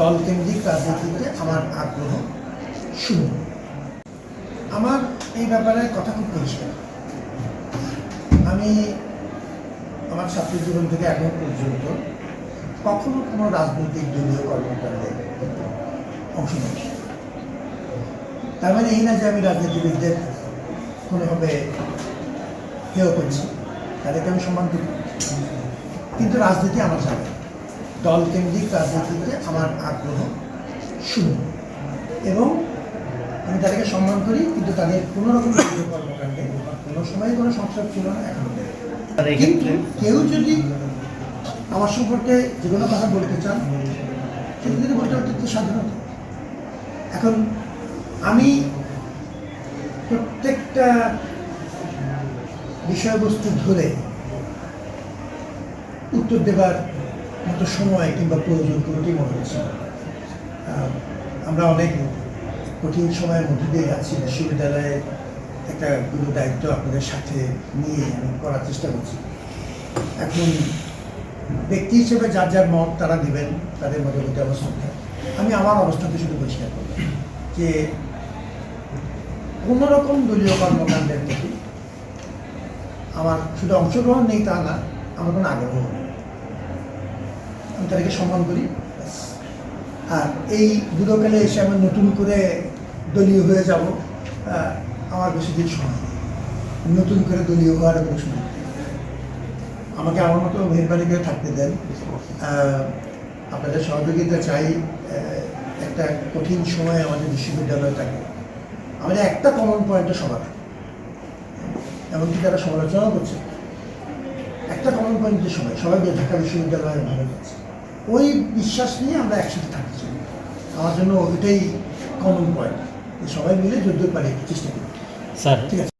দলকেন্দ্রিক রাজনীতিতে আমার আগ্রহ শূন্য। আমার এই ব্যাপারে কথা খুব পরিষ্কার। আমি আমার ছাত্র জীবন থেকে এখন পর্যন্ত কখনো কোনো রাজনৈতিক দলীয় কর্মকাণ্ডে অংশ নেই তার মানে এই না যে আমি রাজনীতিবিদদের কোনোভাবে হেয় করছি, তাদেরকে আমি সম্মান করি। কিন্তু রাজনীতি আমার জানে দলকেন্দ্রিক রাজনীতিতে আমার আগ্রহ শূন্য এবং আমি তাদেরকে সম্মান করি কিন্তু তাদের কোনো রকম কর্মকাণ্ডে কোনো সময় কোনো সংসদ ছিল না এখনও কিন্তু কেউ যদি আমার সম্পর্কে যে কোনো কথা বলতে চান সেটা যদি বলতে অত্যন্ত স্বাধীনতা। এখন আমি প্রত্যেকটা বিষয়বস্তু ধরে উত্তর দেবার মতো সময় কিংবা প্রয়োজন কোনোটি মনে হচ্ছে আমরা অনেক কঠিন সময়ের মধ্যে দিয়ে যাচ্ছি। বিশ্ববিদ্যালয়ে একটা গুরু দায়িত্ব আপনাদের সাথে নিয়ে আমি করার চেষ্টা করছি। এখন ব্যক্তি হিসেবে যার যার মত তারা দেবেন তাদের মধ্যে মধ্যে থাকে। আমি আমার অবস্থানকে শুধু পরিষ্কার করব যে কোনো রকম দলীয় কর্মকাণ্ডের প্রতি আমার শুধু অংশগ্রহণ নেই তা না, আমার কোনো আগ্রহ নেই। তাদেরকে সম্মান করি। আর এই বুড়োকালে এসে আমি নতুন করে দলীয় হয়ে যাব আমার বেশি দিন সময় নতুন করে দলীয় হওয়ার সময় আমাকে আমার মতো মেহরবানি করে থাকতে দেন। আপনাদের সহযোগিতা চাই একটা কঠিন সময় আমাদের বিশ্ববিদ্যালয় থাকে। আমাদের একটা কমন পয়েন্টে সবার এমনকি তারা সমালোচনা করছে। একটা কমন পয়েন্টের সময় সবাই মিলে ঢাকা বিশ্ববিদ্যালয়ে ভালো যাচ্ছে। ওই বিশ্বাস নিয়ে আমরা একসাথে থাকতে চাই। আমার জন্য ওইটাই কমন পয়েন্ট সবাই মিলে যুদ্ধ পারি চেষ্টা করি স্যার ঠিক আছে।